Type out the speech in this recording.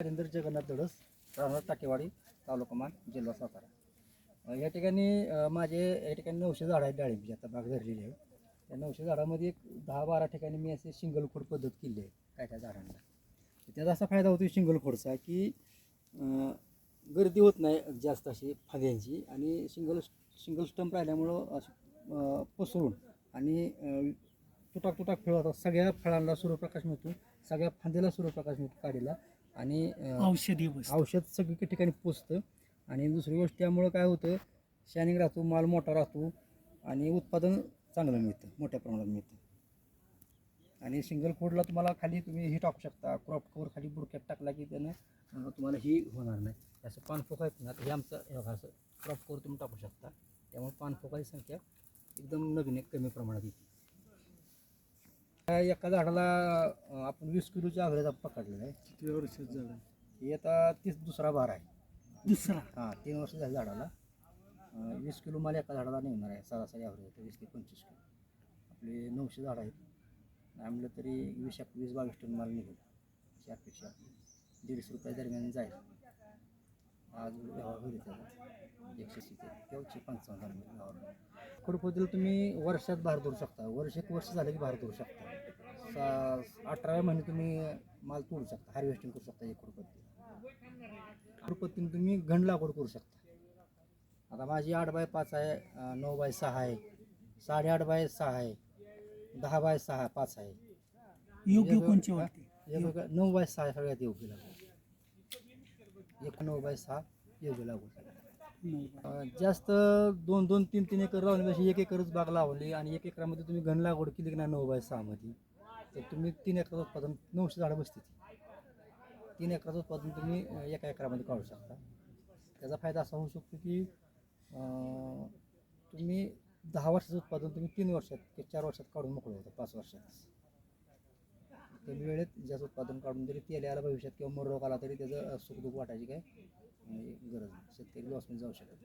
नरेंद्र जगन्नाथ दडस राहणार टाकेवाडी तालुका मान जिल्हा सातारा. या ठिकाणी माझे या ठिकाणी नऊशे झाडं आहेत डाळिंबची आता बाग धरलेली आहे. त्या नऊशे झाडामध्ये एक दहा बारा ठिकाणी मी असे सिंगल खोड पद्धत केली आहे काय काय झाडांना. त्याचा असा फायदा होतो सिंगल खोडचा की गर्दी होत नाही जास्त अशी फांद्यांची आणि सिंगल सिंगल स्टंप राहिल्यामुळं असं पसरून आणि तुटाक तुटाक फळ होतात सगळ्या फळांना सूर्यप्रकाश मिळतो सगळ्या फांद्याला सूर्यप्रकाश मिळतो काडीला आणि औषधी औषध सगळीकडे ठिकाणी पोचतं आणि दुसरी गोष्ट त्यामुळं काय होतं शायनिंग राहतो माल मोठा राहतो आणि उत्पादन चांगलं मिळतं मोठ्या प्रमाणात मिळतं. आणि सिंगल खोडला तुम्हाला खाली तुम्ही हे टाकू शकता क्रॉप कवर खाली बुडक्यात टाकला की त्यानं तुम्हाला ही होणार नाही. असं पानफोक आहेत ना हे आमचं असं क्रॉप कवर तुम्ही टाकू शकता. त्यामुळे पानफोकाची संख्या एकदम नवीन कमी प्रमाणात येते. एका झाडाला आपण वीस किलोच्या ॲव्हरेज पकडलेलं आहे. किती वर्षात झालं हे आता तीस दुसरा बार आहे. दुसरा? हां तीन वर्ष झाली झाडाला. अं, वीस किलो माल एका झाडाला निघणार आहे. सरासरी ॲव्हरेज येतं वीस ते पंचवीस किलो. आपले नऊशे झाडं आहेत. नाही म्हणलं तरी वीस एक वीस बावीस टन माल निघेल. अशी अपेक्षा आपली. दीडशे रुपये दरम्यान जाईल. आज व्यवहार होईल त्याचा. एकशे तेवढे पंचावन्न व्यवहार खोडपतीला तुम्ही वर्षात बाहेर धरू शकता. वर्ष एक वर्ष झालं की बाहेर धरू शकता. सा अठराव्या महिने तुम्ही माल तोडू शकता. हार्वेस्टिंग करू शकता एक खोडपत्ती खोडपत्तीने तुम्ही घंड लागवड करू शकता. आता माझी आठ बाय पाच आहे नऊ बाय सहा आहे. साडेआठ बाय सहा आहे. दहा बाय सहा पाच आहे. योग्य कोणची? वाटते नऊ बाय सहा सगळ्यात योग्य लागवड. एक नऊ बाय सहा योग्य लागवड. जास्त दोन दोन तीन तीन एकर लावण्यापेक्षा एक एकरच बाग लावली आणि एक एकरामध्ये तुम्ही घन लागवड केली की नाही नऊ बाय सहामध्ये तर तुम्ही तीन एकराचं उत्पादन नऊशे झाडं बसते तीन एकराचं उत्पादन तुम्ही एका एकरामध्ये काढू शकता. त्याचा फायदा असा होऊ शकतो की तुम्ही दहा वर्षाचं उत्पादन तुम्ही तीन वर्षात किंवा चार वर्षात काढून मोकळं होतं पाच वर्षात. कमी वेळेत ज्याचं उत्पादन काढून जरी तेल यायला भविष्यात किंवा मर रोग आला तरी त्याचं सुखदुख वाटायची काय? गरज नाही. शेतकरी लॉसमध्ये जाऊ शकत